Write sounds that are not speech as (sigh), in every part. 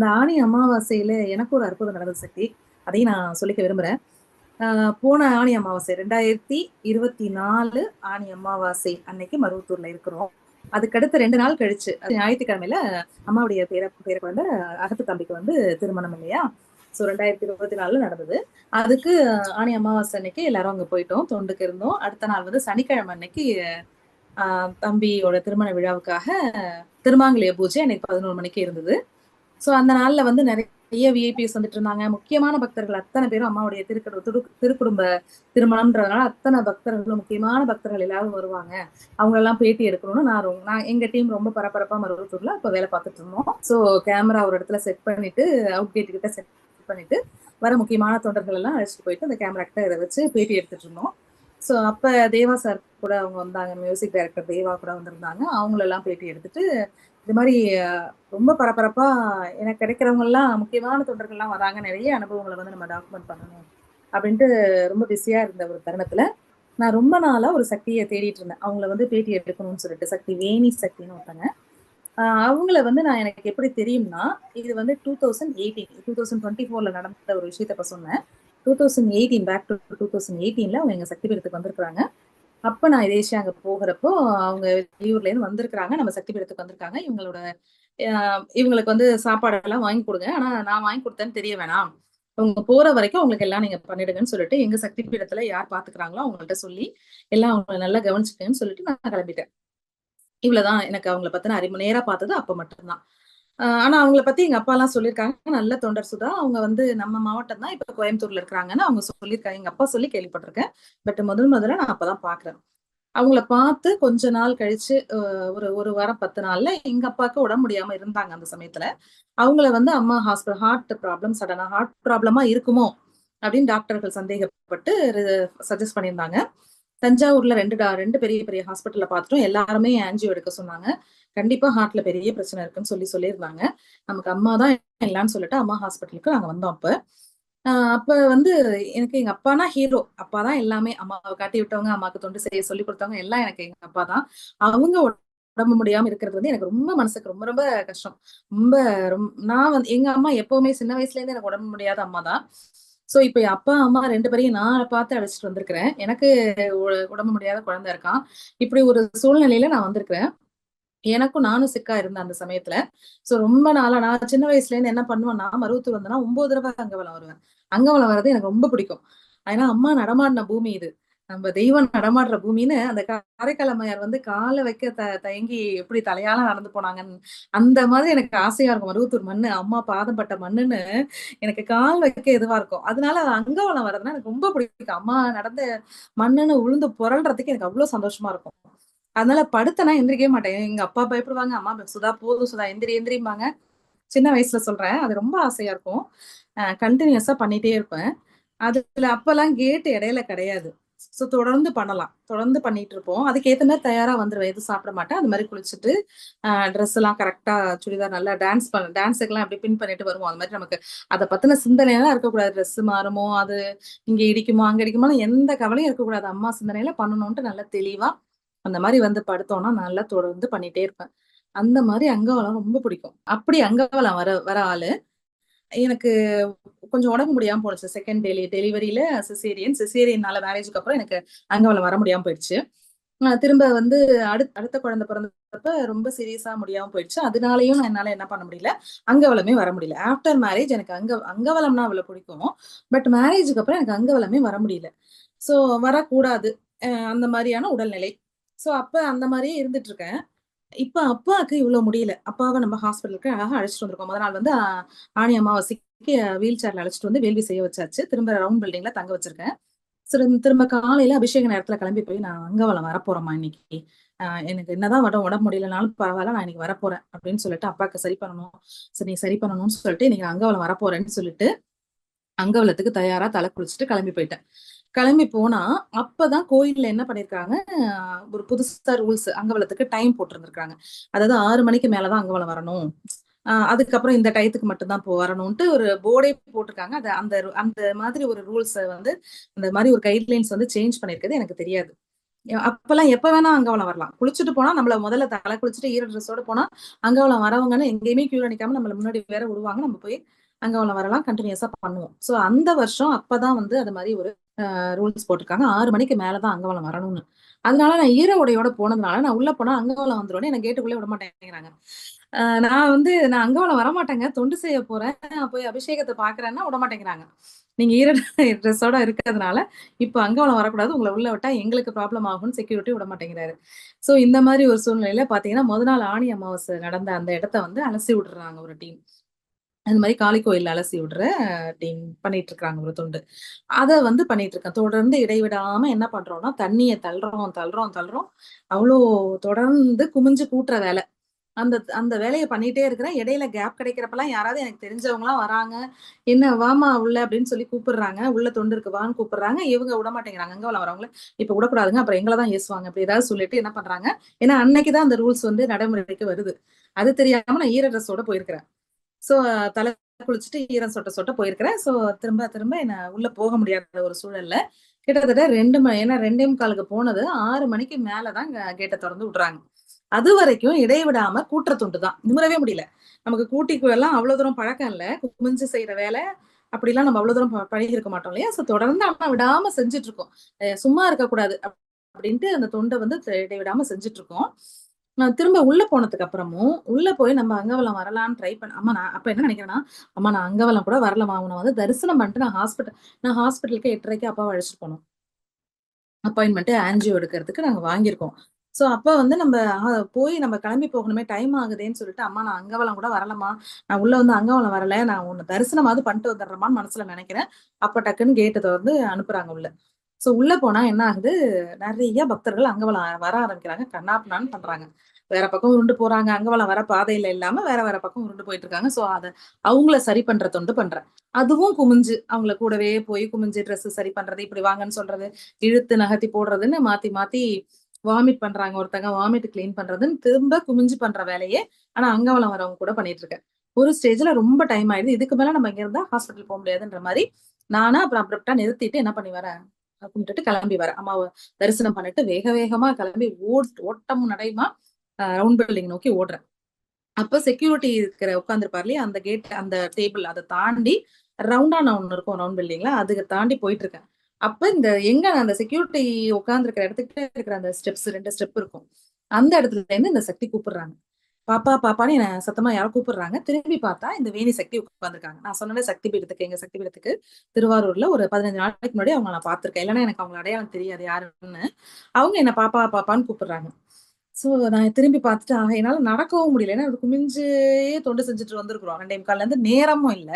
இந்த ஆணி அமாவாசையில எனக்கு ஒரு அற்புதம் நடந்தது சக்தி. அதையும் நான் சொல்லிக்க விரும்புறேன். ஆஹ் போன ஆணி அமாவாசை ரெண்டாயிரத்தி இருபத்தி நாலு ஆணி அமாவாசை அன்னைக்கு மருவத்தூர்ல இருக்கிறோம். அதுக்கடுத்து ரெண்டு நாள் கழிச்சு ஞாயிற்றுக்கிழமையில அம்மாவுடைய பேர பேர குழந்தை அகத்து தம்பிக்கு வந்து திருமணம் இல்லையா? ஸோ ரெண்டாயிரத்தி இருபத்தி நாலுல நடந்தது. அதுக்கு ஆணி அமாவாசை அன்னைக்கு எல்லாரும் அங்க போயிட்டோம் தொண்டுக்கு இருந்தோம். அடுத்த நாள் வந்து சனிக்கிழமை அன்னைக்கு ஆஹ் தம்பியோட திருமண விழாவுக்காக திருமாங்கலிய பூஜை அன்னைக்கு பதினோரு மணிக்கு இருந்தது. ஸோ அந்த நாளில் வந்து நிறைய விஐபிஎஸ் வந்துட்டு இருந்தாங்க. முக்கியமான பக்தர்கள் அத்தனை பேரும் அம்மாவுடைய திருக்கு திரு திருக்குடும்ப திருமணம்ன்றதுனால அத்தனை பக்தர்களும் முக்கியமான பக்தர்கள் எல்லாரும் வருவாங்க. அவங்களெல்லாம் பேட்டி எடுக்கணும்னு நான் நான் எங்கள் டீம் ரொம்ப பரபரப்பாக மருவத்தூர்ல இப்போ வேலை பார்த்துட்டு இருந்தோம். ஸோ கேமரா ஒரு இடத்துல செட் பண்ணிட்டு அவுட் கேட் கிட்ட செட் பண்ணிட்டு வர முக்கியமான தொண்டர்கள் எல்லாம் அழைச்சிட்டு போயிட்டு அந்த கேமரா கிட்ட இதை வச்சு பேட்டி எடுத்துட்டு இருந்தோம். ஸோ அப்போ தேவா சார் கூட அவங்க வந்தாங்க. மியூசிக் டைரக்டர் தேவா கூட வந்திருந்தாங்க. அவங்களெல்லாம் பேட்டி எடுத்துட்டு இது மாதிரி ரொம்ப பரபரப்பா எனக்கு கிடைக்கிறவங்கலாம் முக்கியமான தொண்டர்கள்லாம் வராங்க. நிறைய அனுபவங்களை வந்து நம்ம டாக்குமெண்ட் பண்ணணும் அப்படின்ட்டு ரொம்ப பிஸியா இருந்த ஒரு தருணத்துல நான் ரொம்ப நாளா ஒரு சக்தியை தேடிட்டு இருந்தேன். அவங்கள வந்து பேட்டி எடுக்கணும்னு சொல்லிட்டு சக்தி வேணி சக்தின்னு ஒருத்தங்க. அவங்கள வந்து நான் எனக்கு எப்படி தெரியும்னா இது வந்து two thousand eighteen two thousand twenty ஃபோர்ல நடந்த ஒரு விஷயத்த இப்போ சொன்னேன். Two thousand eighteen back to two thousand எயிட்டீன்ல அவங்க எங்க சக்தி பீடத்துக்கு வந்திருக்கிறாங்க. அப்ப நான் இதேஷியா அங்க போகிறப்போ அவங்க வெளியூர்ல இருந்து வந்திருக்கிறாங்க. நம்ம சக்தி பீடத்துக்கு வந்திருக்காங்க. இவங்களோட ஆஹ் இவங்களுக்கு வந்து சாப்பாடு எல்லாம் வாங்கி கொடுங்க. ஆனா நான் வாங்கி கொடுத்தேன்னு தெரிய வேணாம். அவங்க போற வரைக்கும் உங்களுக்கு எல்லாம் நீங்க பண்ணிடுங்கன்னு சொல்லிட்டு எங்க சக்தி பீடத்துல யார் பாத்துக்கிறாங்களோ அவங்கள்ட்ட சொல்லி எல்லாம் அவங்கள நல்லா கவனிச்சுக்கன்னு சொல்லிட்டு நான் கிளம்பிட்டேன். இவ்வளவுதான் எனக்கு அவங்கள பத்தின அறிவு. நேரா பார்த்தது அப்ப மட்டும்தான். ஆனா அவங்கள பத்தி எங்க அப்பா எல்லாம் சொல்லியிருக்காங்க நல்ல தொண்டர் சுதா. அவங்க வந்து நம்ம மாவட்டம் தான் இப்ப கோயம்புத்தூர்ல இருக்கிறாங்கன்னு அவங்க சொல்லியிருக்காங்க எங்க அப்பா சொல்லி கேள்விப்பட்டிருக்கேன். பட் முதல் முதல்ல நான் அப்பதான் பாக்குறேன். அவங்கள பார்த்து கொஞ்ச நாள் கழிச்சு ஒரு ஒரு வாரம் பத்து நாள்ல எங்க அப்பாவுக்கு உடம்பு முடியாம இருந்தாங்க அந்த சமயத்துல. அவங்கள வந்து அம்மா ஹாஸ்பிட்டல் ஹார்ட் ப்ராப்ளம் சடனா ஹார்ட் ப்ராப்ளமா இருக்குமோ அப்படின்னு டாக்டர்கள் சந்தேகப்பட்டு சஜஸ்ட் பண்ணியிருந்தாங்க. தஞ்சாவூர்ல ரெண்டு டா- ரெண்டு பெரிய பெரிய ஹாஸ்பிட்டல்ல பார்த்துட்டோம். எல்லாருமே ஆன்ஜியோ எடுக்க சொன்னாங்க. கண்டிப்பா ஹார்ட்ல பெரிய பிரச்சனை இருக்குன்னு சொல்லி சொல்லியிருந்தாங்க. நமக்கு அம்மா தான் இல்லைன்னு சொல்லிட்டு அம்மா ஹாஸ்பிட்டலுக்கு நாங்க வந்தோம் அப்ப. அப்ப வந்து எனக்கு எங்க அப்பானா ஹீரோ அப்பா தான் எல்லாமே. அம்மாவை காட்டி விட்டவங்க அம்மாவுக்கு தொண்டு செய்ய சொல்லி கொடுத்தவங்க எல்லாம் எனக்கு எங்க அப்பா தான். அவங்க உடம்பு முடியாம இருக்கிறது வந்து எனக்கு ரொம்ப மனசுக்கு ரொம்ப ரொம்ப கஷ்டம். ரொம்ப ரொம்ப நான் வந்து எங்க அம்மா எப்பவுமே சின்ன வயசுல இருந்து எனக்கு உடம்பு முடியாத அம்மா தான். சோ இப்ப என் அப்பா அம்மா ரெண்டு பேரையும் நான் பார்த்து அழைச்சிட்டு வந்திருக்கிறேன். எனக்கு உ- உடம்பு முடியாத குழந்தை இருக்கான். இப்படி ஒரு சூழ்நிலையில நான் வந்திருக்கிறேன். எனக்கும் நானும் சிக்கா இருந்தேன் அந்த சமயத்துல. சோ ரொம்ப நாளா நான் சின்ன வயசுல இருந்து என்ன பண்ணுவேன்னா மருவத்தூர் வந்தேன்னா ஒன்பது தடவை அங்கவலம் வருவேன். அங்கவலம் வர்றது எனக்கு ரொம்ப பிடிக்கும். ஏன்னா அம்மா நடமாடின பூமி இது. நம்ம தெய்வம் நடமாடுற பூமின்னு அந்த காரைக்காலம்மையார் வந்து காலை வைக்க த தயங்கி எப்படி தலையால நடந்து போனாங்கன்னு அந்த மாதிரி எனக்கு ஆசையா இருக்கும். மருவத்தூர் மண்ணு அம்மா பாதம் பட்ட மண்ணுன்னு எனக்கு கால் வைக்க இதுவா இருக்கும். அதனால அது அங்கவலம் வர்றதுன்னா எனக்கு ரொம்ப பிடிக்கும். அம்மா நடந்த மண்ணுன்னு உளுந்து புரள்றதுக்கு எனக்கு அவ்வளவு சந்தோஷமா இருக்கும். அதனால படுத்தனா எந்திரிக்கவே மாட்டேன். எங்க அப்பா பயப்படுவாங்க அம்மா சுதா போதும் சுதா எந்திரி எந்திரிம்பாங்க. சின்ன வயசுல சொல்றேன் அது ரொம்ப ஆசையா இருக்கும். கண்டினியூஸா பண்ணிட்டே இருப்பேன். அதுல அப்பெல்லாம் கேட் இடையில கிடையாது. ஸோ தொடர்ந்து பண்ணலாம். தொடர்ந்து பண்ணிட்டு இருப்போம். அதுக்கேற்ற மாதிரி தயாரா வந்துருவேன். எதுவும் சாப்பிட மாட்டேன். அது மாதிரி குளிச்சுட்டு ட்ரெஸ் எல்லாம் கரெக்டா சுடிதார் நல்லா டான்ஸ் பண்ண டான்ஸுக்கெல்லாம் அப்படி பின் பண்ணிட்டு வருவோம். அது மாதிரி நமக்கு அதை பத்தின சிந்தனையெல்லாம் இருக்கக்கூடாது. ட்ரெஸ் மாறுமோ அது இங்க இடிக்குமோ அங்க இடிக்குமோ எந்த கவலையும் இருக்கக்கூடாது. அம்மா சிந்தனையில பண்ணணும்ட்டு நல்லா தெளிவா அந்த மாதிரி வந்து படுத்தோம்னா நல்லா தொடர்ந்து பண்ணிட்டே இருப்பேன். அந்த மாதிரி அங்கவலம் ரொம்ப பிடிக்கும். அப்படி அங்கவலம் வர வர ஆளு எனக்கு கொஞ்சம் உடம்பு முடியாம போனுச்சு செகண்ட் டெலி டெலிவரியில சிசேரியன் சிசேரியனால மேரேஜுக்கு அப்புறம் எனக்கு அங்கவலம் வர முடியாம போயிடுச்சு. திரும்ப வந்து அடுத்த அடுத்த குழந்தை பிறந்தப்ப ரொம்ப சீரியஸா முடியாம போயிடுச்சு. அதனாலயும் என்னால என்ன பண்ண முடியல? அங்கவலமே வர முடியல. ஆஃப்டர் மேரேஜ் எனக்கு அங்க அங்கவலம்னா அவ்வளவு பிடிக்கும். பட் மேரேஜுக்கு அப்புறம் எனக்கு அங்கவலமே வர முடியல. சோ வரக்கூடாது. அந்த மாதிரியான உடல்நிலை. சோ அப்ப அந்த மாதிரியே இருந்துட்டு இருக்கேன் இப்போ அப்பாவுக்கு இவ்வளவு முடியல. அப்பாவை நம்ம ஹாஸ்பிட்டலுக்கு அழகாக அழைச்சிட்டு வந்திருக்கோம். முத நாள் வந்து ஆணி அமாவாசைக்கு வீல் சேர்ல அழைச்சிட்டு வந்து வேள்வி செய்ய வச்சாச்சு. திரும்ப ரவுண்ட் பில்டிங்ல தங்க வச்சிருக்கேன். சரி திரும்ப காலையில அபிஷேக நேரத்துல கிளம்பி போய் நான் அங்கவலம் வரப்போறேம்மா இன்னைக்கு. ஆஹ் எனக்கு என்னதான் உடம்பு உடம்பு முடியலனாலும் பரவாயில்ல நான் இன்னைக்கு வரப்போறேன் அப்படின்னு சொல்லிட்டு அப்பாவுக்கு சரி பண்ணணும். சரி நீ சரி பண்ணணும்னு சொல்லிட்டு இன்னைக்கு நான் அங்கவலம் வரப்போறேன்னு சொல்லிட்டு அங்கவலத்துக்கு தயாரா தலை குளிச்சுட்டு கிளம்பி போயிட்டேன். கிளம்பி போனா அப்பதான் கோயில்ல என்ன பண்ணிருக்காங்க? ஒரு புதுசா ரூல்ஸ் அங்கவலத்துக்கு டைம் போட்டிருந்திருக்காங்க. அதாவது ஆறு மணிக்கு மேலதான் அங்கவலம் வரணும். ஆஹ் அதுக்கப்புறம் இந்த டயத்துக்கு மட்டும்தான் போ வரணும்ட்டு ஒரு போர்டே போட்டிருக்காங்க. அது அந்த அந்த மாதிரி ஒரு ரூல்ஸை வந்து அந்த மாதிரி ஒரு கைட்லைன்ஸ் வந்து சேஞ்ச் பண்ணிருக்கிறது எனக்கு தெரியாது. அப்பெல்லாம் எப்ப வேணா அங்கவலம் வரலாம். குளிச்சுட்டு போனா நம்மள முதல்ல தலை குளிச்சுட்டு ஈர ட்ரெஸ்ஸோட போனா அங்கவலம் வரவங்கன்னு எங்கேயுமே கியூல நிக்காம நம்மள முன்னாடி வேற விடுவாங்க நம்ம போய் அங்கவலம் வரலாம் கண்டினியூஸா பண்ணுவோம். சோ அந்த வருஷம் அப்பதான் வந்து அது மாதிரி ஒரு ரூல்ஸ் போட்டிருக்காங்க. ஆறு மணிக்கு மேலதான் அங்கவலம் வரணும்னு. அதனால நான் ஈர உடையோட போனதுனால நான் உள்ள போனா அங்கவலம் வந்துருவேன் எனக்கு கேட்டுக்குள்ளே விட மாட்டேங்கிறாங்க. நான் வந்து நான் அங்கவலம் வரமாட்டேங்க. தொண்டு செய்ய போறேன். போய் அபிஷேகத்தை பாக்குறேன்னா விட மாட்டேங்கிறாங்க. நீங்க ஈர ட்ரெஸ்ஸோட (laughs) இருக்கிறதுனால இப்ப அங்கவலம் வரக்கூடாது. உங்களை உள்ள விட்டா எங்களுக்கு ப்ராப்ளம் ஆகும்னு செக்யூரிட்டி விட மாட்டேங்கிறாரு. சோ இந்த மாதிரி ஒரு சூழ்நிலையில பாத்தீங்கன்னா முத நாள் ஆணி அமாவாசை நடந்த அந்த இடத்த வந்து அலசி விடுறாங்க ஒரு டீம் அந்த மாதிரி காளி கோயில் அலசி விடுற டீம் பண்ணிட்டு இருக்காங்க ஒரு தொண்டு. அதை வந்து பண்ணிட்டு இருக்கேன் தொடர்ந்து இடைவிடாம என்ன பண்றோம்னா தண்ணியை தள்ளுறோம் தள்ளுறோம் தள்ளுறோம். அவ்வளோ தொடர்ந்து குமிஞ்சு கூட்டுற வேலை. அந்த அந்த வேலையை பண்ணிட்டே இருக்கிறேன் இடையில கேப் கிடைக்கிறப்பெல்லாம் யாராவது எனக்கு தெரிஞ்சவங்களாம் வராங்க. என்ன வாமா உள்ள அப்படின்னு சொல்லி கூப்பிடுறாங்க. உள்ள தொண்டு இருக்கு வான்னு கூப்பிடுறாங்க. இவங்க விட மாட்டேங்கிறாங்க. அங்க வரவங்கள இப்ப விடக்கூடாதுங்க. அப்புறம் எங்களை தான் ஏசுவாங்க. அப்படி ஏதாவது சொல்லிட்டு என்ன பண்றாங்க. ஏன்னா அன்னைக்குதான் அந்த ரூல்ஸ் வந்து நடைமுறைக்கு வருது. அது தெரியாம நான் ஈர ட்ரெஸ்ஸோட போயிருக்கிறேன். சோ தலை குளிச்சுட்டு ஈரம் சொட்ட சொட்ட போயிருக்கிறேன். சோ திரும்ப திரும்ப என்ன உள்ள போக முடியாத ஒரு சூழல்ல கிட்டத்தட்ட ரெண்டு மணி ஏன்னா ரெண்டே முக்காலுக்கு போனது ஆறு மணிக்கு மேலதான் கேட்டை திறந்து விடுறாங்க. அது வரைக்கும் இடைவிடாம கூட்டுற துண்டு தான். நிமிரவே முடியல. நமக்கு கூட்டிக்கு எல்லாம் அவ்வளவு தூரம் பழக்கம் இல்ல. குமிஞ்சு செய்யற வேலை அப்படிலாம் நம்ம அவ்வளவு தூரம் பழகி இருக்க மாட்டோம் இல்லையா? சோ தொடர்ந்து ஆனா விடாம செஞ்சுட்டு இருக்கோம். சும்மா இருக்கக்கூடாது அப்படின்ட்டு அந்த தொண்டை வந்து இடைவிடாம செஞ்சுட்டு இருக்கோம். திரும்ப உள்ள போனதுக்கு அப்புறமும் உள்ள போய் நம்ம அங்கவலம் வரலான்னு ட்ரை பண்ண அம்மா நான் அப்ப என்ன நினைக்கிறேன்னா அம்மா நான் அங்கவலம் கூட வரலமா உன வந்து தரிசனம் பண்ணிட்டு நான் ஹாஸ்பிட்டல் நான் ஹாஸ்பிட்டலுக்கு எட்டரைக்கு அப்பாவை அழைச்சிட்டு போனோம். அப்பாயின்மெண்ட் ஆன்ஜியோ எடுக்கிறதுக்கு நாங்க வாங்கியிருக்கோம். சோ அப்போ வந்து நம்ம போய் நம்ம கிளம்பி போகணுமே டைம் ஆகுதேன்னு சொல்லிட்டு அம்மா நான் அங்கவலம் கூட வரலமா நான் உள்ள வந்து அங்கவலம் வரல நான் உன்னை தரிசனமாவது பண்ணிட்டு வந்துடுறேமான்னு மனசுல நினைக்கிறேன். அப்ப டக்குன்னு கேட்டதை வந்து அனுப்புறாங்க உள்ள. சோ உள்ள போனா என்ன ஆகுது? நிறைய பக்தர்கள் அங்கவலம் வர ஆரம்பிக்கிறாங்க. கண்ணாப்பினான்னு பண்றாங்க. வேற பக்கம் உருண்டு போறாங்க. அங்கவலம் வர பாதையில இல்லாம வேற வேற பக்கம் உருண்டு போயிட்டு இருக்காங்க. சோ அதை அவங்கள சரி பண்ற தொண்டு பண்றேன். அதுவும் குமிஞ்சு. அவங்கள கூடவே போய் குமிஞ்சு ட்ரெஸ் சரி பண்றது இப்படி வாங்கன்னு சொல்றது இழுத்து நகர்த்தி போடுறதுன்னு மாத்தி மாத்தி வாமிட் பண்றாங்க. ஒருத்தங்க வாமிட் கிளீன் பண்றதுன்னு திரும்ப குமிஞ்சு பண்ற வேலையே ஆனா அங்கவலம் வரவங்க கூட பண்ணிட்டு இருக்கேன். ஒரு ஸ்டேஜ்ல ரொம்ப டைம் ஆயிடுது. இதுக்கு மேல நம்ம இங்க இருந்தா ஹாஸ்பிட்டல் போக முடியாதுன்ற மாதிரி நானா அப்புறம் அப்ரப்டா நிறுத்திட்டு என்ன பண்ணி வரேன்? கும்பிட்டுட்டு கிளம்பி வர. அம்மாவை தரிசனம் பண்ணிட்டு வேக வேகமா கிளம்பி ஓட் ஓட்டம் நடைமா ரவுண்ட் பில்டிங் நோக்கி ஓடுறேன். அப்ப செக்யூரிட்டி இருக்கிற உட்காந்துருப்பார் இல்லையா அந்த கேட் அந்த டேபிள் அதை தாண்டி ரவுண்டான ஒண்ணு இருக்கும் ரவுண்ட் பில்டிங்ல அதுக்கு தாண்டி போயிட்டு இருக்கேன் அப்ப இந்த எங்க அந்த செக்யூரிட்டி உட்கார்ந்து இருக்கிற இருக்கிற அந்த ஸ்டெப்ஸ் ரெண்டு ஸ்டெப் இருக்கும். அந்த இடத்துல இருந்து இந்த சக்தி கூப்பிடுறாங்க. பாப்பா பாப்பான்னு என்ன சத்தமா யாரும் கூப்பிடுறாங்க. திரும்பி பார்த்தா இந்த வேணி சக்தி உட்காந்துருக்காங்க நான் சொன்னேன் சக்தி பீடத்துக்கு எங்க சக்தி பீடத்துக்கு திருவாரூர்ல ஒரு பதினஞ்சு நாளைக்கு முன்னாடி அவங்க நான் பாத்திருக்கேன் இல்லைன்னா எனக்கு அவங்க அடையாளம் தெரியாது யாருன்னு. அவங்க என்ன பாப்பா பாப்பான்னு கூப்பிடுறாங்க. சோ நான் திரும்பி பார்த்துட்டு ஆக என்னால நடக்கவும் முடியல. ஏன்னா குமிஞ்சே தொண்டு செஞ்சுட்டு வந்திருக்கிறோம். ரெண்டே கால இருந்து நேரமும் இல்ல.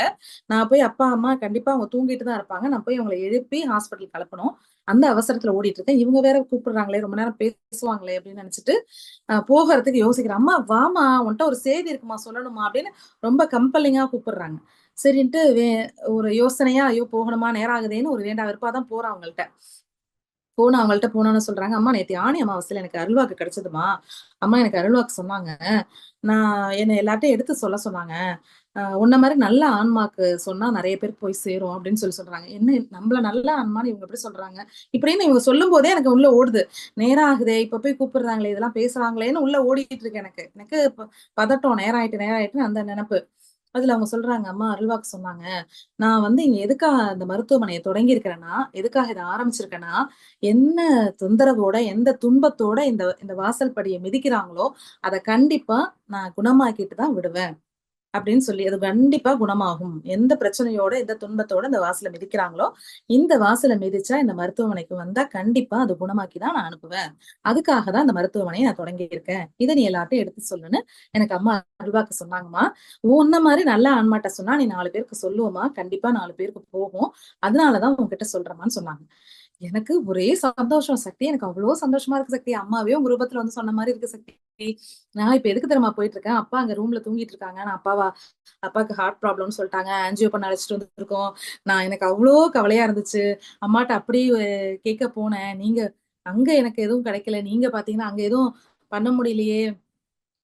நான் போய் அப்பா அம்மா கண்டிப்பா அவங்க தூங்கிட்டு தான் இருப்பாங்க. நான் போய் அவங்களை எழுப்பி ஹாஸ்பிட்டல் கலப்பணும் அந்த அவசரத்துல ஓடிட்டு இருக்கேன் இவங்க வேற கூப்பிடுறாங்களே ரொம்ப நேரம் பேசுவாங்களே அப்படின்னு நினைச்சிட்டு போகிறதுக்கு யோசிக்கிறேன். அம்மா வாமா உன்ட்ட ஒரு செய்தி இருக்குமா சொல்லணுமா அப்படின்னு ரொம்ப கம்பல்லிங்கா கூப்பிடுறாங்க. சரின்ட்டு வே ஒரு யோசனையா ஐயோ போகணுமா நேரம் ஆகுதேன்னு ஒரு வேண்டா வெறுப்பாதான் போறேன் அவங்கள்ட்ட. போன அவங்கள்ட்ட போனோன்னு சொல்றாங்க. அம்மா நேற்று ஆணி அமாவாசையில எனக்கு அருள்வாக்கு கிடைச்சதுமா? அம்மா எனக்கு அருள்வாக்கு சொன்னாங்க. நான் என்னை எல்லார்ட்டையும் எடுத்து சொல்ல சொன்னாங்க. உன்ன மாதிரி நல்ல ஆன்மாக்கு சொன்னா நிறைய பேர் போய் சேரும் அப்படின்னு சொல்லி சொல்றாங்க. என்ன நம்மள நல்ல ஆன்மான்னு இவங்க எப்படி சொல்றாங்க? இப்படின்னு இவங்க சொல்லும் போதே எனக்கு உள்ள ஓடுது. நேரம் ஆகுதே இப்ப போய் கூப்பிடுறாங்களே இதெல்லாம் பேசுறாங்களேன்னு உள்ள ஓடிட்டு இருக்கு எனக்கு. எனக்கு பதட்டம் நேரம் ஆயிட்டு நேரம் ஆயிட்டுன்னு அந்த நினைப்பு. அதுல அவங்க சொல்றாங்க அம்மா அருள்வாக்கு சொன்னாங்க. நான் வந்து இங்க எதுக்காக இந்த மருத்துவமனையை தொடங்கி இருக்கிறேன்னா எதுக்காக இதை ஆரம்பிச்சிருக்கேன்னா என்ன தொந்தரவோட எந்த துன்பத்தோட இந்த இந்த வாசல் படியை மிதிக்கிறாங்களோ அதை கண்டிப்பா நான் குணமாக்கிட்டு தான் விடுவேன். அப்படின்னு சொல்லி அது கண்டிப்பா குணமாகும். எந்த பிரச்சனையோட எந்த துன்பத்தோட இந்த வாசலை மிதிக்கிறாங்களோ இந்த வாசலை மிதிச்சா இந்த மருத்துவமனைக்கு வந்தா கண்டிப்பா அது குணமாக்கி தான் நான் அனுப்புவேன். அதுக்காக தான் இந்த மருத்துவமனையை நான் தொடங்கி இருக்கேன். இதை நீ எல்லாத்தையும் எடுத்து சொல்லுன்னு எனக்கு அம்மா அல்வாக்கு சொன்னாங்கம்மா. உன்ன மாதிரி நல்ல ஆன்மாட்ட சொன்னா நீ நாலு பேருக்கு சொல்லுவோமா கண்டிப்பா நாலு பேருக்கு போகும். அதனாலதான் உங்ககிட்ட சொல்றமான்னு சொன்னாங்க. எனக்கு ஒரே சந்தோஷம் சக்தி. எனக்கு அவ்வளவு சந்தோஷமா இருக்கு சக்தி. அம்மாவே உங்க ரூபத்துல வந்து சொன்ன மாதிரி இருக்கு சக்தி. நான் இப்ப எதுக்கு தெரியுமா போயிட்டு இருக்கேன் அப்பா அங்க ரூம்ல தூங்கிட்டு இருக்காங்க நான் அப்பாவா அப்பாவுக்கு ஹார்ட் ப்ராப்ளம்னு சொல்லிட்டாங்க. ஆன்ஜியோ பண்ண அழைச்சிட்டு வந்துருக்கோம். நான் எனக்கு அவ்வளோ கவலையா இருந்துச்சு. அம்மாட்ட அப்படி கேட்க போனேன். நீங்க அங்க எனக்கு எதுவும் கிடைக்கல. நீங்க பாத்தீங்கன்னா அங்க எதுவும் பண்ண முடியலையே.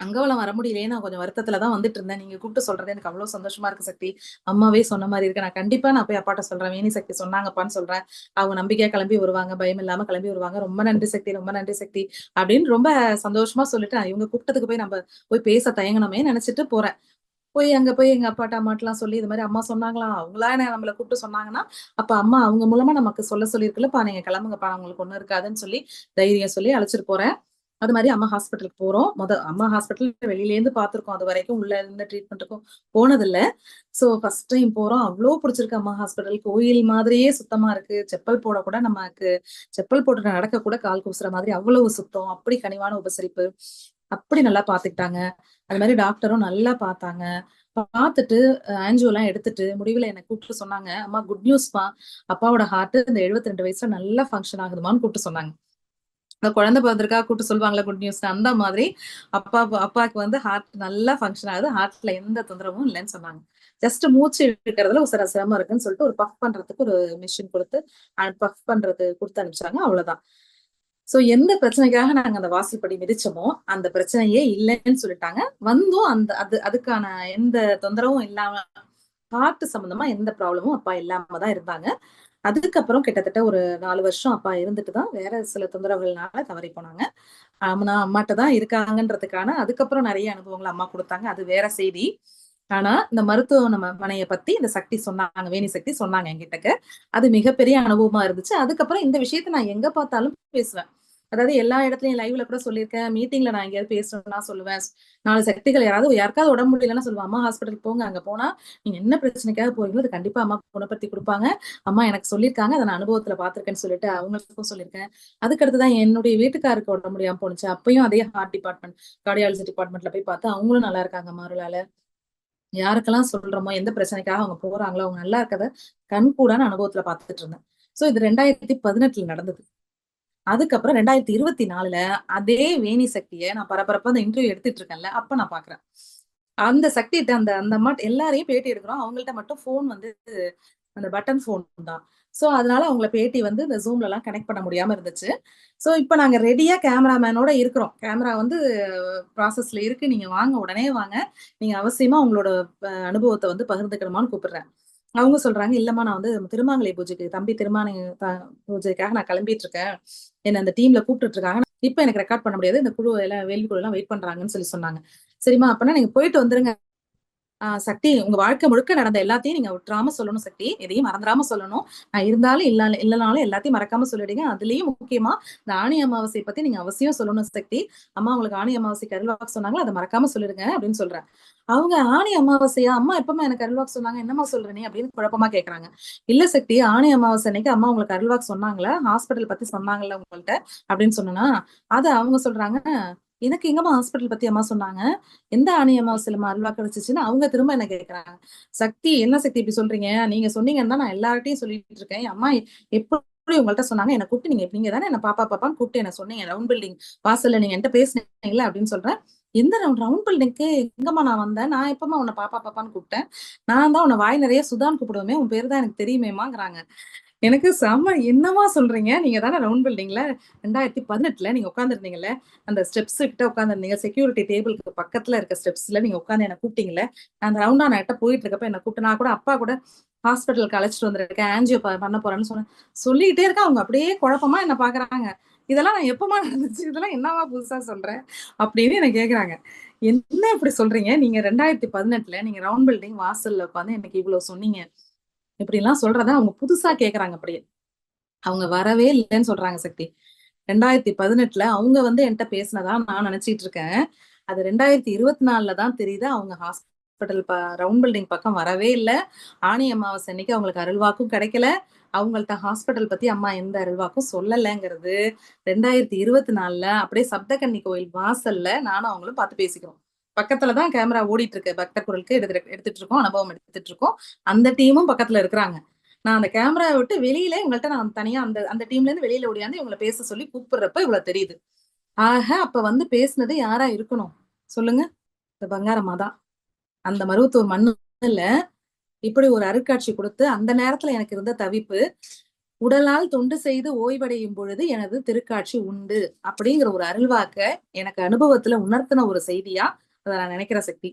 அங்கவலம் வர முடியலையே நான் கொஞ்சம் வருத்தத்துல தான் வந்துட்டு இருந்தேன் நீங்க கூப்பிட்டு சொல்றது எனக்கு அவ்வளவு சந்தோஷமா இருக்கு சக்தி. அம்மாவே சொன்ன மாதிரி இருக்கு. நான் கண்டிப்பா நான் போய் அப்பாட்ட சொல்றேன். வேணி சக்தி சொன்னாங்கப்பான்னு சொல்றேன். அவங்க நம்பிக்கையா கிளம்பி வருவாங்க பயம் இல்லாம கிளம்பி வருவாங்க. ரொம்ப நன்றி சக்தி ரொம்ப நன்றி சக்தி அப்படின்னு ரொம்ப சந்தோஷமா சொல்லிட்டு இவங்க கூப்பிட்டதுக்கு போய் நம்ம போய் பேச தயங்கணுமே நினைச்சிட்டு போறேன். போய் அங்க போய் எங்க அப்பாட்ட அம்மாட்டெல்லாம் சொல்லி இது மாதிரி அம்மா சொன்னாங்களா? அவங்களா என்ன கூப்பிட்டு சொன்னாங்கன்னா அப்ப அம்மா அவங்க மூலமா நமக்கு சொல்ல சொல்லியிருக்குல்லப்பா நீங்க கிளம்புங்கப்பா உங்களுக்கு ஒண்ணு இருக்காதுன்னு சொல்லி தைரியம் சொல்லி அழைச்சிட்டு போறேன். அது மாதிரி அம்மா ஹாஸ்பிட்டலுக்கு போறோம். முத அம்மா ஹாஸ்பிட்டல் வெளியில இருந்து பாத்துருக்கோம். அது வரைக்கும் உள்ள இருந்த ட்ரீட்மெண்ட்டுக்கும் போனதில்ல. சோ ஃபர்ஸ்ட் டைம் போறோம். அவ்வளோ பிடிச்சிருக்கு அம்மா ஹாஸ்பிட்டல். கோயில் மாதிரியே சுத்தமா இருக்கு. செப்பல் போட கூட நமக்கு செப்பல் போட்டு நடக்க கூட கால் கூசுற மாதிரி அவ்வளவு சுத்தம். அப்படி கனிவான உபசரிப்பு. அப்படி நல்லா பாத்துக்கிட்டாங்க. அது மாதிரி டாக்டரும் நல்லா பார்த்தாங்க பார்த்துட்டு ஆன்ஜியோ எல்லாம் எடுத்துட்டு முடிவுல என்ன கூப்பிட்டு சொன்னாங்க. அம்மா குட் நியூஸ்மா அப்பாவோட ஹார்ட் இந்த 72 ரெண்டு வயசுல நல்லா ஃபங்க்ஷன் ஆகுதுமான்னு கூப்பிட்டு சொன்னாங்க. இந்த குழந்தை பிறந்திருக்கா கூப்பிட்டு சொல்லுவாங்களே குட் நியூஸ் அந்த மாதிரி அப்பா அப்பாவுக்கு வந்து ஹார்ட் நல்லா ஃபங்க்ஷன் ஆகுது. ஹார்ட்ல எந்த தொந்தரவும் இல்லைன்னு சொன்னாங்க. ஜஸ்ட் மூச்சு இருக்கிறதுல ஒரு சில சிரமம் இருக்குன்னு சொல்லிட்டு ஒரு பஃப் பண்றதுக்கு ஒரு மிஷின் கொடுத்து பஃப் பண்றது கொடுத்து அனுப்பிச்சாங்க. அவ்வளவுதான். சோ எந்த பிரச்சனைக்காக நாங்க அந்த வாசல்படி மிதிச்சோமோ அந்த பிரச்சனையே இல்லைன்னு சொல்லிட்டாங்க. வந்தும் அந்த அது அதுக்கான எந்த தொந்தரவும் இல்லாம ஹார்ட் சம்பந்தமா எந்த ப்ராப்ளமும் அப்பா இல்லாம தான் இருந்தாங்க. அதுக்கப்புறம் கிட்டத்தட்ட ஒரு நாலு வருஷம் அப்பா இருந்துட்டு தான் வேற சில தொந்தரவுகள்னால தவறி போனாங்க. அம்மா அம்மாட்ட தான் இருக்காங்கன்றதுக்கான அதுக்கப்புறம் நிறைய அனுபவங்கள் அம்மா கொடுத்தாங்க. அது வேற செய்தி. ஆனா இந்த மருத்துவ நம்ம மனைய பத்தி இந்த சக்தி சொன்னாங்க வேணி சக்தி சொன்னாங்க என்கிட்டக்கு. அது மிகப்பெரிய அனுபவமா இருந்துச்சு. அதுக்கப்புறம் இந்த விஷயத்த நான் எங்க பார்த்தாலும் பேசுவேன். அதாவது எல்லா இடத்துலயும் லைவ்ல கூட சொல்லியிருக்கேன். மீட்டிங்ல நான் எங்கேயாவது பேசணும்னா சொல்லுவேன். நாலு சக்திகள் யாராவது யாருக்காவது உடம்பு முடியலன்னா சொல்லுவேன். அம்மா ஹாஸ்பிட்டலுக்கு போங்க. அங்க போனா நீங்க என்ன பிரச்சனைக்காக போறீங்களோ அது கண்டிப்பா அம்மா குணப்படுத்தி கொடுப்பாங்க. அம்மா எனக்கு சொல்லியிருக்காங்க. அதை நான் அனுபவத்துல பாத்திருக்கேன்னு சொல்லிட்டு அவங்களுக்கும் சொல்லியிருக்கேன். அதுக்கடுத்துதான் என்னுடைய வீட்டுக்காருக்கு உடம்பு முடியாம போனுச்சு அப்பயும் அதே ஹார்ட் டிபார்ட்மெண்ட் கார்டியாலஜி டிபார்ட்மெண்ட்ல போய் பார்த்து அவங்களும் நல்லா இருக்காங்க மாறுலால. யாருக்கெல்லாம் சொல்றோமோ எந்த பிரச்சனைக்காக அவங்க போறாங்களோ அவங்க நல்லா இருக்கத கண்கூடான அனுபவத்துல பாத்துட்டு இருந்தேன். சோ இது ரெண்டாயிரத்தி பதினெட்டுல நடந்தது. அதுக்கப்புறம் ரெண்டாயிரத்தி இருபத்தி நாலுல அதே வேணி சக்தியை நான் பரபரப்பா அந்த இன்டர்வியூ எடுத்துட்டு இருக்கேன்ல அப்ப நான் பாக்குறேன். அந்த சக்திகிட்ட அந்த அந்த அம்மா எல்லாரையும் பேட்டி எடுக்கிறோம். அவங்கள்ட்ட மட்டும் போன் வந்து அந்த பட்டன் போன் தான். சோ அதனால அவங்கள பேட்டி வந்து இந்த ஜூம்ல எல்லாம் கனெக்ட் பண்ண முடியாம இருந்துச்சு. சோ இப்ப நாங்க ரெடியா கேமராமேனோட இருக்கிறோம். கேமரா வந்து ப்ராசஸ்ல இருக்கு. நீங்க வாங்க உடனே வாங்க. நீங்க அவசியமா உங்களோட அனுபவத்தை வந்து பகிர்ந்துக்கணுமான்னு கூப்பிடுறேன். அவங்க சொல்றாங்க இல்லம்மா நான் வந்து திருமாங்கலை பூஜைக்கு தம்பி திருமான பூஜைக்காக நான் கிளம்பிட்டு இருக்கேன் என்ன அந்த டீம்ல கூப்பிட்டு இருக்காங்க. இப்ப எனக்கு ரெக்கார்ட் பண்ண முடியாது. இந்த குழு எல்லாம் வேள்வி குழு எல்லாம் வெயிட் பண்றாங்கன்னு சொல்லி சொன்னாங்க. சரிம்மா அப்பனா நீங்க போயிட்டு வந்துருங்க. சக்தி உங்க வாழ்க்கை முழுக்க நடந்த எல்லாத்தையும் நீங்க விட்டுறாம சொல்லணும் சக்தி. எதையும் மறந்துடாம சொல்லணும். நான் இருந்தாலும் இல்ல இல்லனாலும் எல்லாத்தையும் மறக்காம சொல்லிடுங்க. அதுலயும் முக்கியமா இந்த ஆணி அமாவாசை பத்தி நீங்க அவசியம் சொல்லணும் சக்தி. அம்மா உங்களுக்கு ஆணி அமாவாசை கருள்வாக்கு சொன்னாங்களோ? அதை மறக்காம சொல்லிடுங்க அப்படின்னு சொல்றேன். அவங்க ஆணி அமாவாசையா? அம்மா எப்பமா எனக்கு அருள்வாக்கு சொன்னாங்க. என்னம்மா சொல்றேனே அப்படின்னு குழப்பமா கேக்குறாங்க. இல்ல சக்தி ஆணி அமாவாசை அன்னைக்கு அம்மா உங்களுக்கு அருள்வாக்கு சொன்னாங்களா? ஹாஸ்பிட்டல் பத்தி சொன்னாங்கல்ல உங்கள்ட்ட அப்படின்னு சொன்னா அதை அவங்க சொல்றாங்க. எனக்கு எங்கம்மா ஹாஸ்பிட்டல் பத்தி அம்மா சொன்னாங்க. எந்த ஆணி அமாவாசையில அல்வா கிடைச்சிச்சுன்னு அவங்க திரும்ப என்ன கேட்கறாங்க சக்தி என்ன சக்தி இப்படி சொல்றீங்க? நீங்க சொன்னீங்கன்னா நான் எல்லார்ட்டையும் சொல்லிட்டு இருக்கேன். அம்மா எப்படி உங்கள்ட்ட சொன்னாங்க? என்ன கூப்பிட்டு நீங்க நீங்க தானே என்ன பாப்பா பாப்பான்னு கூப்பிட்டு என்ன சொன்னீங்க. ரவுண்ட் பில்டிங் வாசல்ல நீங்க என்கிட்ட பேசுனீங்களா அப்படின்னு சொல்றேன். எந்த ரவுண்ட் ரவுண்ட் பில்டிங்க்கு எங்கம்மா நான் வந்தேன். நான் எப்பமா உன்னை பாப்பா பாப்பான்னு கூப்பிட்டேன். நான் தான் உன்னை வாய் நிறைய சுதான் கூப்பிடுவோமே உன் பேர் தான் எனக்கு தெரியுமேமாங்கிறாங்க. எனக்கு செம்ம என்னமா சொல்றீங்க? நீங்க தானே ரவுண்ட் பில்டிங்ல ரெண்டாயிரத்தி பதினெட்டுல நீங்க உட்காந்துருந்தீங்கல்ல அந்த ஸ்டெப்ஸ் கிட்ட உட்காந்துருந்தீங்க செக்யூரிட்டி டேபிளுக்கு பக்கத்துல இருக்க ஸ்டெப்ஸ்ல நீங்க உட்காந்து என்ன கூப்பிட்டீங்கல்ல? அந்த ரவுண்டா நான் கிட்ட போயிட்டு இருக்கப்ப என்ன கூப்பிட்டு நான் கூட அப்பா கூட ஹாஸ்பிட்டலுக்கு அழைச்சிட்டு வந்திருக்கேன். ஆன்ஜியோ பண்ண போறேன்னு சொன்னேன். சொல்லிக்கிட்டே இருக்கேன். அவங்க அப்படியே குழப்பமா என்ன பாக்குறாங்க. இதெல்லாம் நான் எப்பமா நடந்துச்சு? இதெல்லாம் என்னவா புதுசா சொல்றேன்? அப்படின்னு என்ன கேக்குறாங்க. என்ன இப்படி சொல்றீங்க? நீங்க ரெண்டாயிரத்தி பதினெட்டுல நீங்க ரவுண்ட் பில்டிங் வாசல்ல உட்காந்து எனக்கு இவ்வளவு சொன்னீங்க. இப்படி எல்லாம் சொல்றத அவங்க புதுசா கேக்குறாங்க அப்படியே. அவங்க வரவே இல்லைன்னு சொல்றாங்க சக்தி. ரெண்டாயிரத்தி பதினெட்டுல அவங்க வந்து என்கிட்ட பேசினதா நான் நினைச்சிட்டு இருக்கேன். அது ரெண்டாயிரத்தி இருபத்தி நாலுல தான் தெரியுது. அவங்க ஹாஸ்பிட்டல் ரவுண்ட் பில்டிங் பக்கம் வரவே இல்லை. ஆணி அமாவாசை அன்னைக்கு அவங்களுக்கு அருள்வாக்கும் கிடைக்கல. அவங்கள்ட்ட ஹாஸ்பிட்டல் பத்தி அம்மா எந்த அருள்வாக்கும் சொல்லலைங்கிறது ரெண்டாயிரத்தி இருபத்தி நாலுல அப்படியே சப்தகன்னி கோயில் வாசல்ல நானும் அவங்களும் பார்த்து பேசிக்கிறோம். பக்கத்துலதான் கேமரா ஓடிட்டு இருக்கு. பக்த குரலுக்கு எடுத்து எடுத்துட்டு இருக்கோம் அனுபவம் எடுத்துட்டு இருக்கோம். அந்த டீமும் பக்கத்துல இருக்கிறாங்க. நான் அந்த கேமராவை விட்டு வெளியில இவங்கள்ட்ட நான் தனியா அந்த அந்த டீம்ல இருந்து வெளியில ஓடியாந்து இவங்களை பேச சொல்லி கூப்பிடுறப்ப இவ்வளவு தெரியுது. ஆக அப்ப வந்து பேசுனது யாரா இருக்கணும்? சொல்லுங்க. இந்த பங்காரம்மா தான் அந்த மருவத்தூர் மண்ணுல இப்படி ஒரு அருட்காட்சி கொடுத்து அந்த நேரத்துல எனக்கு இருந்த தவிப்பு உடலால் தொண்டு செய்து ஓய்வடையும் பொழுது எனது திருக்காட்சி உண்டு அப்படிங்கிற ஒரு அருள்வாக்க எனக்கு அனுபவத்துல உணர்த்தின ஒரு செய்தியா அதை நான் நினைக்கிற சக்தி.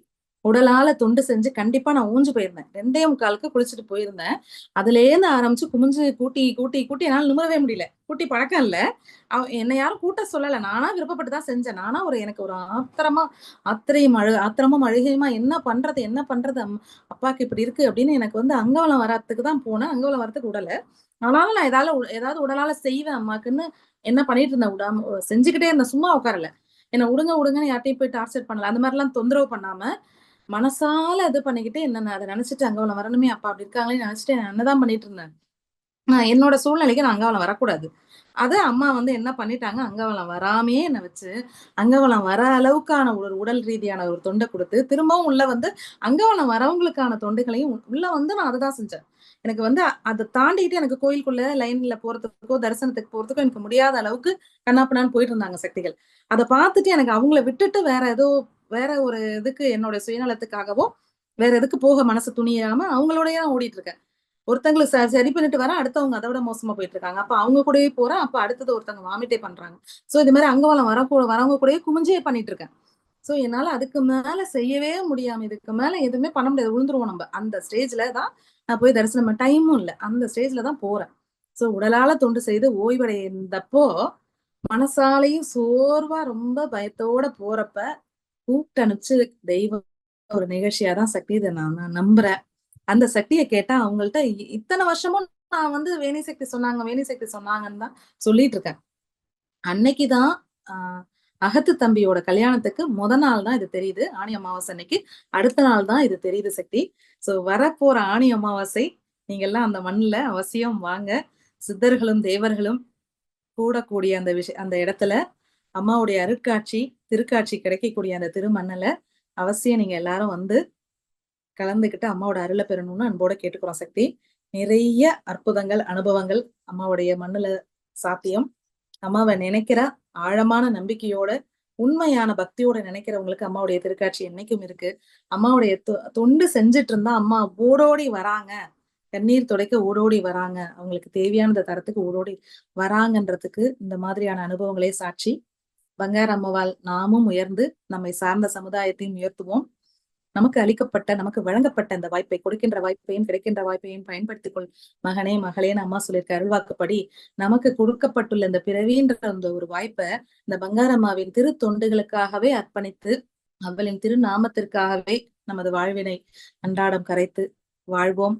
உடலால தொண்டு செஞ்சு கண்டிப்பா நான் ஊஞ்சு போயிருந்தேன். ரெண்டே முக்காலுக்கு குளிச்சுட்டு போயிருந்தேன். அதுலேருந்து ஆரம்பிச்சு குமிஞ்சு கூட்டி கூட்டி கூட்டி என்னால் நிமிரவே முடியல. கூட்டி பழக்கம் இல்ல. அவ என்னை யாரும் கூட்ட சொல்லல. நானா விருப்பப்பட்டு தான் செஞ்சேன். நானா ஒரு எனக்கு ஒரு ஆத்திரமா ஆத்திரையும் அழு ஆத்திரமும் அழுகையுமா என்ன பண்றது என்ன பண்றது அப்பாக்கு இப்படி இருக்கு அப்படின்னு எனக்கு வந்து அங்கவலம் வரத்துக்கு தான் போனேன். அங்கவலம் வரத்துக்கு உடலை. ஆனாலும் நான் ஏதாவது ஏதாவது உடலால செய்வேன் அம்மாக்குன்னு என்ன பண்ணிட்டு இருந்தேன். விடாம செஞ்சுக்கிட்டே இருந்தேன். சும்மா உட்காரல. என்ன உடுங்க விடுங்கன்னு யார்ட்டையும் போய் டார்ச்சர் பண்ணல. அந்த மாதிரிலாம் தொந்தரவு பண்ணாம மனசால இது பண்ணிக்கிட்டு என்ன அதை நினைச்சிட்டு அங்கவலம் வரணுமே அப்பா அப்படி இருக்காங்களே நினைச்சிட்டு நான் என்னதான் பண்ணிட்டு இருந்தேன். நான் என்னோட சூழ்நிலைக்கு நான் அங்கவலம் வரக்கூடாது. அது அம்மா வந்து என்ன பண்ணிட்டாங்க அங்கவலம் வராமையே என்னை வச்சு அங்கவலம் வர அளவுக்கான ஒரு உடல் ரீதியான ஒரு தொண்டை கொடுத்து திரும்பவும் உள்ள வந்து அங்கவலம் வரவங்களுக்கான தொண்டுகளையும் உள்ள வந்து நான் அதை தான் செஞ்சேன். எனக்கு வந்து அதை தாண்டிட்டு எனக்கு கோயிலுக்குள்ள லைன்ல போறதுக்கோ தரிசனத்துக்கு போறதுக்கோ எனக்கு முடியாத அளவுக்கு கண்ணாப்பண்ணான்னு போயிட்டு இருந்தாங்க சக்திகள். அதை பார்த்துட்டு எனக்கு அவங்கள விட்டுட்டு வேற ஏதோ வேற ஒரு இதுக்கு என்னோட சுயநலத்துக்காகவோ வேற எதுக்கு போக மனசு துணியாம அவங்களோடய ஓடிட்டு இருக்கேன் ஒருத்தங்களுக்கு சரி பண்ணிட்டு வர அடுத்தவங்க அதை விட மோசமா போயிட்டு இருக்காங்க அப்ப அவங்க கூடயே போறேன் அப்ப அடுத்தது ஒருத்தவங்க வாமிட்டே பண்றாங்க. சோ இது மாதிரி அங்கவலம் வர வரவங்க கூடயே குமிஞ்சே பண்ணிட்டு இருக்கேன் சோ என்னால அதுக்கு மேல செய்யவே முடியாம இதுக்கு மேல எதுவுமே பண்ண முடியாது. விழுந்துருவோம் நம்ம. அந்த ஸ்டேஜ்ல தான் நான் போய் தரிசனம் டைமும் இல்லை. அந்த ஸ்டேஜ்ல தான் போறேன். சோ உடலால தொண்டு செய்து ஓய்வடைந்தப்போ மனசாலையும் சோர்வா ரொம்ப பயத்தோட போறப்ப கூப்பிட்டு அனுப்பிச்சு தெய்வம் ஒரு நிகழ்ச்சியா தான் சக்தி இதை நான் நான் நம்புறேன். அந்த சக்தியை கேட்டா அவங்கள்ட்ட இ- இத்தனை வருஷமும் நான் வந்து வேணி சக்தி சொன்னாங்க வேணி சக்தி சொன்னாங்கன்னு தான் சொல்லிட்டு இருக்கேன். அன்னைக்குதான் ஆஹ் அகத்து தம்பியோட கல்யாணத்துக்கு முத நாள் தான் இது தெரியுது. ஆணி அமாவாசை அன்னைக்கு. அடுத்த நாள் தான் இது தெரியுது சக்தி. சோ வரப்போற ஆணி அமாவாசை நீங்க எல்லாம் அந்த மண்ணுல அவசியம் வாங்க. சித்தர்களும் தேவர்களும் கூடக்கூடிய அந்த விஷய அந்த இடத்துல அம்மாவுடைய அருட்காட்சி திருக்காட்சி கிடைக்கக்கூடிய அந்த திருமண்ணல அவசியம் நீங்க எல்லாரும் வந்து கலந்துக்கிட்டு அம்மாவோட அருளை பெறணும்னு அன்போட கேட்டுக்கிறோம் சக்தி. நிறைய அற்புதங்கள் அனுபவங்கள் அம்மாவுடைய மண்ணுல சாத்தியம். அம்மாவை நினைக்கிற ஆழமான நம்பிக்கையோட உண்மையான பக்தியோட நினைக்கிறவங்களுக்கு அம்மாவுடைய திருக்காட்சி என்னைக்கும் இருக்கு. அம்மாவுடைய தொ- தொண்டு செஞ்சுட்டு இருந்தா அம்மா ஓடோடி வராங்க. கண்ணீர் துடைக்க ஓடோடி வராங்க. அவங்களுக்கு தேவையானதை தரத்துக்கு ஓடோடி வராங்கன்றதுக்கு இந்த மாதிரியான அனுபவங்களே சாட்சி. பங்கார அம்மாவால் நாமும் உயர்ந்து நம்மை சார்ந்த சமுதாயத்தையும் உயர்த்துவோம். நமக்கு அளிக்கப்பட்ட நமக்கு வழங்கப்பட்ட அந்த வாய்ப்பை கொடுக்கின்ற வாய்ப்பையும் கிடைக்கின்ற வாய்ப்பையும் பயன்படுத்திக் கொள் மகனே மகளேன்னு அம்மா சொல்லியிருக்க அருள்வாக்குப்படி நமக்கு கொடுக்கப்பட்டுள்ள இந்த பிறவின்ற அந்த ஒரு வாய்ப்பை இந்த பங்காரம்மாவின் திரு தொண்டுகளுக்காகவே அர்ப்பணித்து அவளின் திருநாமத்திற்காகவே நமது வாழ்வினை அன்றாடம் கரைத்து வாழ்வோம்.